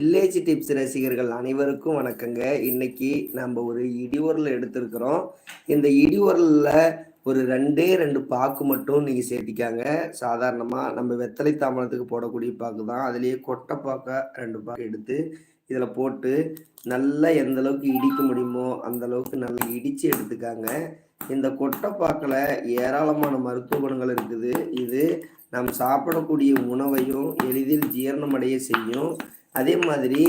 Village tips ரசிகர்கள் அனைவருக்கும் வணக்கங்க. இன்னைக்கு நம்ம ஒரு இடியுரல் எடுத்திருக்கிறோம். இந்த இடிவரலில் ஒரு ரெண்டே ரெண்டு பாக்கு மட்டும் நீங்கள் சேர்த்திக்காங்க. சாதாரணமாக நம்ம வெத்தலை தாமரத்துக்கு போடக்கூடிய பாக்கு தான். அதுலேயே கொட்டை பாக்கை ரெண்டு பாக்கு எடுத்து இதில் போட்டு நல்லா எந்த அளவுக்கு இடிக்க முடியுமோ அந்த அளவுக்கு நல்லா இடித்து எடுத்துக்காங்க. இந்த கொட்டை பாக்கில் ஏராளமான மருத்துவ குணங்கள் இருக்குது. இது நாம் சாப்பிடக்கூடிய உணவையும் எளிதில் ஜீரணமடைய செய்யும். அதே மாதிரி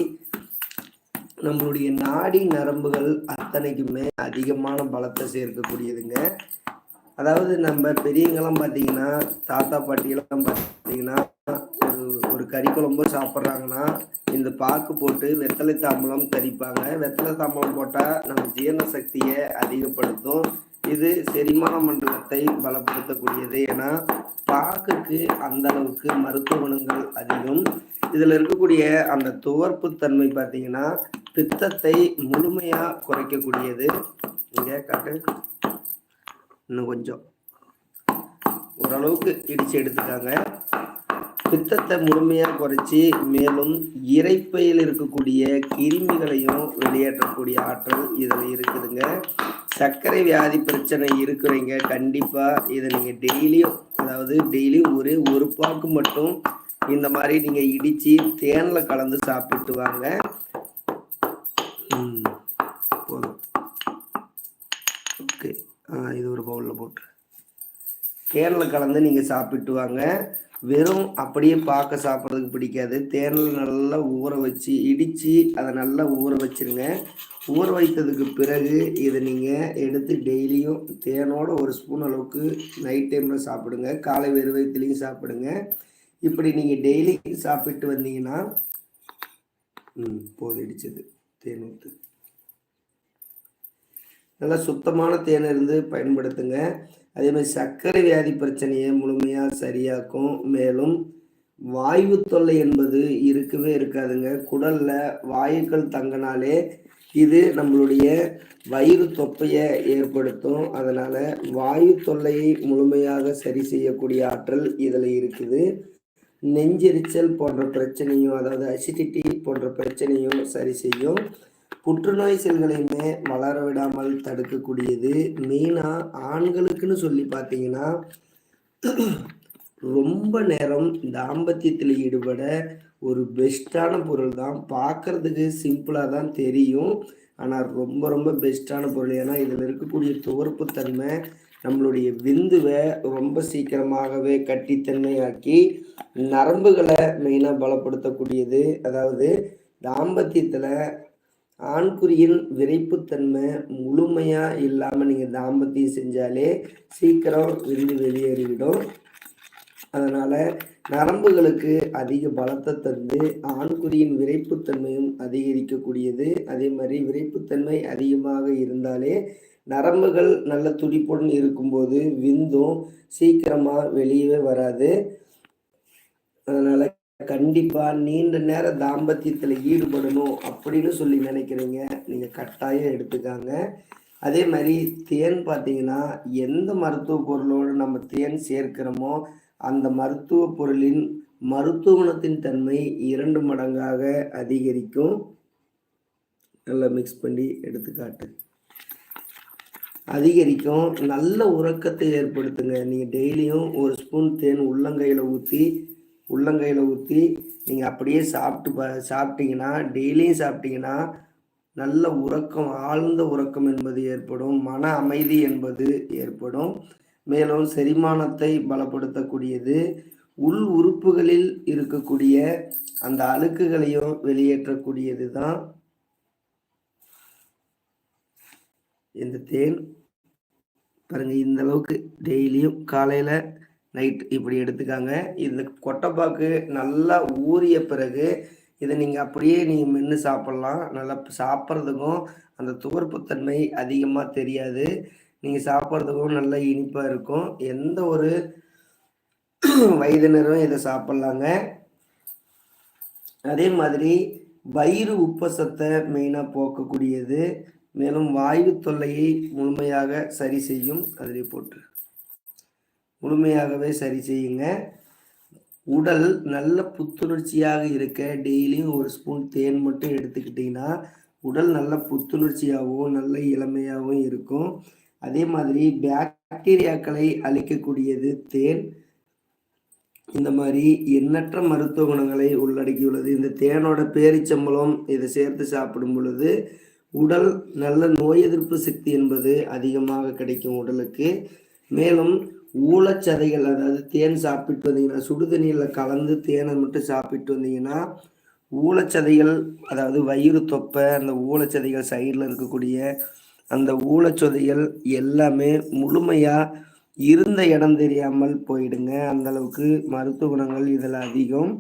நம்மளுடைய நாடி நரம்புகள் அத்தனைக்குமே அதிகமான பலத்தை சேர்க்கக்கூடியதுங்க. அதாவது நம்ம பெரியவங்கெல்லாம் பார்த்தீங்கன்னா தாத்தா பாட்டியெல்லாம் பார்த்தீங்கன்னா ஒரு ஒரு கறி குழம்பு சாப்பிட்றாங்கன்னா இந்த பாக்கு போட்டு வெத்தலை தாம்பலம் தரிப்பாங்க. வெத்தலை தாம்பலம் போட்டால் நம்ம ஜீரண சக்தியை அதிகப்படுத்தும். இது செரிமான மண்டலத்தை பலப்படுத்தக்கூடியது. ஏன்னா பாக்குக்கு அந்த அளவுக்கு மருத்துவ குணங்கள் அதிகம். இதில் இருக்கக்கூடிய அந்த துவர்ப்பு தன்மை பார்த்தீங்கன்னா பித்தத்தை முழுமையாக குறைக்கக்கூடியது. இங்கே காட்டு. இன்னும் கொஞ்சம். ஓரளவுக்கு இடித்து எடுத்துக்காங்க பித்தத்தை முழுமையாக குறைச்சி மேலும் இறைப்பையில் இருக்கக்கூடிய கிருமிகளையும் வெளியேற்றக்கூடிய ஆற்றல் இதில் இருக்குதுங்க. சர்க்கரை வியாதி பிரச்சனை இருக்கிறவங்க கண்டிப்பாக இதை நீங்கள் டெய்லியும் அதாவது டெய்லியும் ஒரு ஒரு பாக்கு மட்டும் இந்த மாதிரி நீங்கள் இடித்து தேனில் கலந்து சாப்பிட்டு வாங்க. போதும். ஓகே. இது ஒரு பவுலில் போட்டு. தேனில் கலந்து நீங்கள் சாப்பிட்டு வாங்க. வெறும் அப்படியே பார்க்க சாப்பிட்றதுக்கு பிடிக்காது. தேனில் நல்லா ஊற வச்சு இடித்து அதை நல்லா ஊற வச்சிருங்க. ஊற வைத்ததுக்கு பிறகு இதை நீங்கள் எடுத்து டெய்லியும் தேனோட ஒரு ஸ்பூன் அளவுக்கு நைட் டைமில் சாப்பிடுங்க. காலை வெறுவயத்துலேயும் சாப்பிடுங்க. இப்படி நீங்கள் டெய்லி சாப்பிட்டு வந்தீங்கன்னா ம் போதும் தேன் ஊற்று நல்லா சுத்தமான தேன் இருந்து பயன்படுத்துங்க. அதே மாதிரி சர்க்கரை வியாதி பிரச்சனையை முழுமையாக சரியாக்கும். மேலும் வாயு தொல்லை என்பது இருக்கவே இருக்காதுங்க. குடல்ல வாயுக்கள் தங்கினாலே இது நம்மளுடைய வயிறு தொப்பையை ஏற்படுத்தும். அதனால வாயு தொல்லையை முழுமையாக சரி செய்யக்கூடிய ஆற்றல் இதில் இருக்குது. நெஞ்செரிச்சல் போன்ற பிரச்சனையும் அதாவது அசிடிட்டி போன்ற பிரச்சனையும் சரி செய்யும். புற்றுநோய் செல்களையுமே வளர விடாமல் தடுக்கக்கூடியது. மெயினாக ஆண்களுக்குன்னு சொல்லி பார்த்தீங்கன்னா ரொம்ப நேரம் தாம்பத்தியத்தில் ஈடுபட ஒரு பெஸ்ட்டான பொருள் தான். பார்க்கறதுக்கு சிம்பிளாக தான் தெரியும். ஆனால் ரொம்ப ரொம்ப பெஸ்ட்டான பொருள். ஏன்னா இதில் இருக்கக்கூடிய துவர்ப்பு தன்மை நம்மளுடைய விந்துவை ரொம்ப சீக்கிரமாகவே கட்டித்தன்மையாக்கி நரம்புகளை மெயினாக பலப்படுத்தக்கூடியது. அதாவது தாம்பத்தியத்தில் ஆண்குறியின் விரைப்புத்தன்மை முழுமையாக இல்லாமல் நீங்கள் தாம்பத்தியம் செஞ்சாலே சீக்கிரம் விருந்து வெளியேறிவிடும். அதனால் நரம்புகளுக்கு அதிக பலத்தை தந்து ஆண்குறியின் விரைப்புத்தன்மையும் அதிகரிக்கக்கூடியது. அதே மாதிரி விரைப்புத்தன்மை அதிகமாக இருந்தாலே நரம்புகள் நல்ல துடிப்புடன் இருக்கும்போது விந்தும் சீக்கிரமாக வெளியவே வராது. அதனால் கண்டிப்பாக நீண்ட நேர தாம்பத்தியத்தில் ஈடுபடணும் அப்படின்னு சொல்லி நினைக்கிறீங்க. நீங்கள் கட்டாயம் எடுத்துக்காங்க. அதே மாதிரி தேன் பார்த்தீங்கன்னா எந்த மருத்துவ பொருளோடு நம்ம தேன் சேர்க்கிறோமோ அந்த மருத்துவ பொருளின் மருத்துவ குணத்தின் தன்மை இரண்டு மடங்காக அதிகரிக்கும். நல்லா மிக்ஸ் பண்ணி எடுத்துக்காட்டு. அதிகரிக்கும். நல்ல உறக்கத்தை ஏற்படுத்துங்க. நீங்கள் டெய்லியும் ஒரு ஸ்பூன் தேன் உள்ளங்கையில் ஊற்றி உள்ளங்கையில் ஊற்றி நீங்கள் அப்படியே சாப்பிட்டு ப சாப்பிட்டீங்கன்னா டெய்லியும் சாப்பிட்டீங்கன்னா நல்ல உறக்கம் ஆழ்ந்த உறக்கம் என்பது ஏற்படும். மன அமைதி என்பது ஏற்படும். மேலும் செரிமானத்தை பலப்படுத்தக்கூடியது. உள் உறுப்புகளில் இருக்கக்கூடிய அந்த அழுக்குகளையும் வெளியேற்றக்கூடியது தான் இந்த தேன். பாருங்க இந்த அளவுக்கு டெய்லியும் காலையில் நைட் இப்படி எடுத்துக்காங்க. இந்த கொட்டைப்பாக்கு நல்லா ஊறிய பிறகு இதை நீங்கள் அப்படியே நீங்கள் மென்று சாப்பிட்லாம். நல்லா சாப்பிட்றதுக்கும் அந்த துவர்ப்புத்தன்மை அதிகமாக தெரியாது. நீங்கள் சாப்பிட்றதுக்கும் நல்லா இனிப்பாக இருக்கும். எந்த ஒரு வயதினரும் இதை சாப்பிட்லாங்க. அதே மாதிரி வயிறு உப்பசத்தை மெயினாக போக்கக்கூடியது. மேலும் வாயு தொல்லையை முழுமையாக சரி செய்யும் அதிலே போட்டு முழுமையாகவே சரி செய்யுங்க. உடல் நல்ல புத்துணர்ச்சியாக இருக்க டெய்லியும் ஒரு ஸ்பூன் தேன் மட்டும் எடுத்துக்கிட்டிங்கன்னா உடல் நல்ல புத்துணர்ச்சியாகவும் நல்ல இளமையாகவும் இருக்கும். அதே மாதிரி பாக்டீரியாக்களை அழிக்கக்கூடியது தேன். இந்த மாதிரி எண்ணற்ற மருத்துவ குணங்களை உள்ளடக்கியுள்ளது. இந்த தேனோட பேரிச்சம்பளம் இதை சேர்த்து சாப்பிடும் பொழுது உடல் நல்ல நோய் எதிர்ப்பு சக்தி என்பது அதிகமாக கிடைக்கும் உடலுக்கு. மேலும் ஊழச்சதைகள் அதாவது தேன் சாப்பிட்டு வந்தீங்கன்னா சுடுதண்ணியில் கலந்து தேனை மட்டும் சாப்பிட்டு வந்தீங்கன்னா ஊழச்சதைகள் அதாவது வயிறு தொப்பை அந்த ஊழச்சதைகள் சைடில் இருக்கக்கூடிய அந்த ஊழச்சதைகள் எல்லாமே முழுமையாக இருந்த இடம் தெரியாமல் போயிடுங்க. அந்த அளவுக்கு மருத்துவ குணங்கள் இதில் அதிகம்.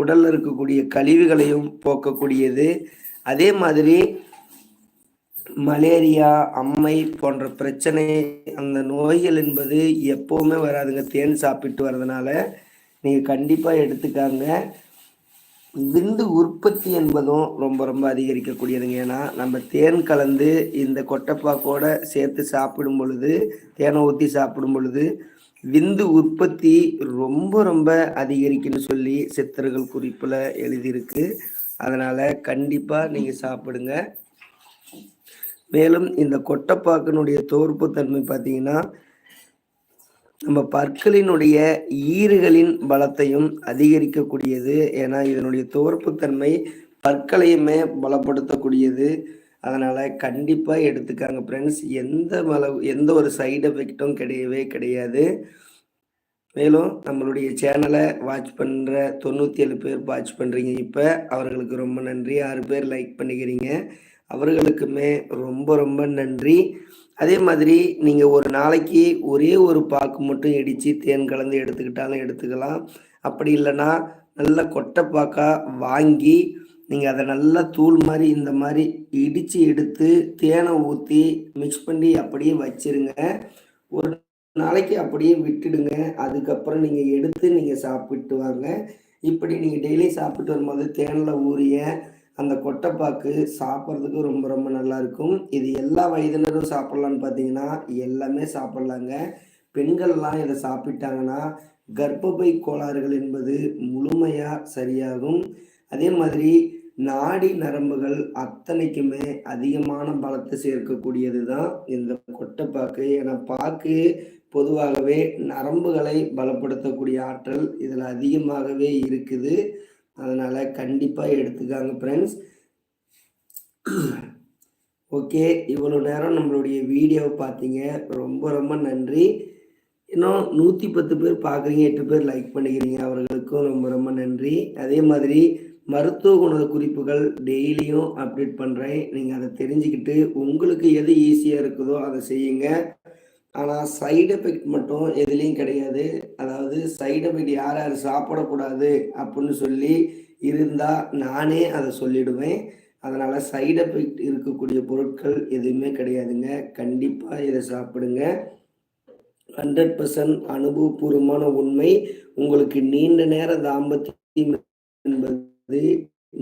உடலில் இருக்கக்கூடிய கழிவுகளையும் போக்கக்கூடியது. அதே மாதிரி மலேரியா அம்மை போன்ற பிரச்சனை அந்த நோய்கள் என்பது எப்போவுமே வராதுங்க. தேன் சாப்பிட்டு வர்றதுனால நீங்கள் கண்டிப்பாக எடுத்துக்காங்க. விந்து உற்பத்தி என்பதும் ரொம்ப ரொம்ப அதிகரிக்கக்கூடியதுங்க. ஏன்னா நம்ம தேன் கலந்து இந்த கொட்டைப்பாக்கோட சேர்த்து சாப்பிடும் பொழுது தேனை ஊற்றி சாப்பிடும் பொழுது விந்து உற்பத்தி ரொம்ப ரொம்ப அதிகரிக்குன்னு சொல்லி சித்தர்கள் குறிப்பில் எழுதியிருக்கு. அதனால் கண்டிப்பாக நீங்கள் சாப்பிடுங்க. மேலும் இந்த கொட்டப்பாக்கனுடைய தோற்பு தன்மை பார்த்தீங்கன்னா நம்ம பற்களினுடைய ஈறுகளின் பலத்தையும் அதிகரிக்கக்கூடியது. ஏன்னா இதனுடைய தோற்புத்தன்மை பற்களையுமே பலப்படுத்தக்கூடியது. அதனால் கண்டிப்பாக எடுத்துக்காங்க ஃப்ரெண்ட்ஸ் எந்த அளவு எந்த ஒரு சைடு எஃபெக்டும் கிடையவே கிடையாது. மேலும் நம்மளுடைய சேனலை வாட்ச் பண்ணுற தொண்ணூற்றி ஏழு பேர் வாட்ச் பண்ணுறீங்க இப்போ. அவர்களுக்கு ரொம்ப நன்றி. ஆறு பேர் லைக் பண்ணிக்கிறீங்க. அவர்களுக்குமே ரொம்ப ரொம்ப நன்றி. அதே மாதிரி நீங்கள் ஒரு நாளைக்கு ஒரே ஒரு பாக்கு மட்டும் இடித்து தேன் கலந்து எடுத்துக்கிட்டாலும் எடுத்துக்கலாம். அப்படி இல்லைன்னா நல்ல கொட்டைப்பாக்காக வாங்கி நீங்கள் அதை நல்லா தூள் மாதிரி இந்த மாதிரி இடித்து எடுத்து தேனை ஊற்றி மிக்ஸ் பண்ணி அப்படியே வச்சிருங்க. ஒரு நாளைக்கு அப்படியே விட்டுடுங்க. அதுக்கப்புறம் நீங்கள் எடுத்து நீங்கள் சாப்பிட்டு வாங்க. இப்படி நீங்கள் டெய்லி சாப்பிட்டு வரும்போது தேனில் ஊறிய அந்த கொட்டைப்பாக்கு சாப்பிட்றதுக்கு ரொம்ப ரொம்ப நல்லா இருக்கும் இது எல்லா வயதினரும் சாப்பிட்லான்னு பார்த்தீங்கன்னா எல்லாமே சாப்பிட்லாங்க. பெண்கள்லாம் இதை சாப்பிட்டாங்கன்னா கர்ப்பப்பை கோளாறுகள் என்பது முழுமையாக சரியாகும். அதே மாதிரி நாடி நரம்புகள் அத்தனைக்குமே அதிகமான பலத்தை சேர்க்கக்கூடியது தான் இந்த கொட்டைப்பாக்கு. ஏன்னா பாக்கு பொதுவாகவே நரம்புகளை பலப்படுத்தக்கூடிய ஆற்றல் இதில் அதிகமாகவே இருக்குது. அதனால் கண்டிப்பாக எடுத்துக்காங்க ஃப்ரெண்ட்ஸ் ஓகே இவ்வளோ நேரம் நம்மளுடைய வீடியோவை பார்த்தீங்க. ரொம்ப ரொம்ப நன்றி. இன்னும் நூற்றி பத்து பேர் பார்க்குறீங்க எட்டு பேர் லைக் பண்ணிக்கிறீங்க அவர்களுக்கும் ரொம்ப ரொம்ப நன்றி. அதே மாதிரி மருத்துவ குண குறிப்புகள் டெய்லியும் அப்டேட் பண்ணுறேன் நீங்கள் அதை தெரிஞ்சுக்கிட்டு உங்களுக்கு எது ஈஸியாக இருக்குதோ அதை செய்யுங்க. ஆனால் சைடு எஃபெக்ட் மட்டும் எதுலேயும் கிடையாது. அதாவது சைடு எஃபெக்ட் யார் யார் சாப்பிடக்கூடாது அப்படின்னு சொல்லி இருந்தால் நானே அதை சொல்லிடுவேன். அதனால் சைடு எஃபெக்ட் இருக்கக்கூடிய பொருட்கள் எதுவுமே கிடையாதுங்க. கண்டிப்பாக இதை சாப்பிடுங்க. ஹண்ட்ரட் பர்சன்ட் அனுபவபூர்வமான உண்மை. உங்களுக்கு நீண்ட நேர தாம்பத்தியம் என்பது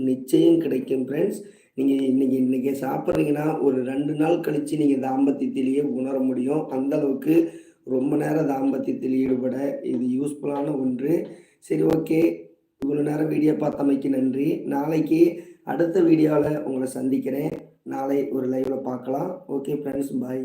நிச்சயம் கிடைக்கும் ஃப்ரெண்ட்ஸ் நீங்கள் இன்னைக்கு இன்னைக்கு சாப்பிட்றீங்கன்னா ஒரு ரெண்டு நாள் கழித்து நீங்கள் தாம்பத்தியத்திலேயே உணர முடியும். அந்த அளவுக்கு ரொம்ப நேரம் தாம்பத்தியத்தில் ஈடுபட இது யூஸ்ஃபுல்லான ஒன்று. சரி ஓகே இவ்வளோ நேரம் வீடியோ பார்த்தமைக்கு நன்றி. நாளைக்கு அடுத்த வீடியோவில் உங்களை சந்திக்கிறேன். நாளை ஒரு லைவில் பார்க்கலாம். Okay friends bye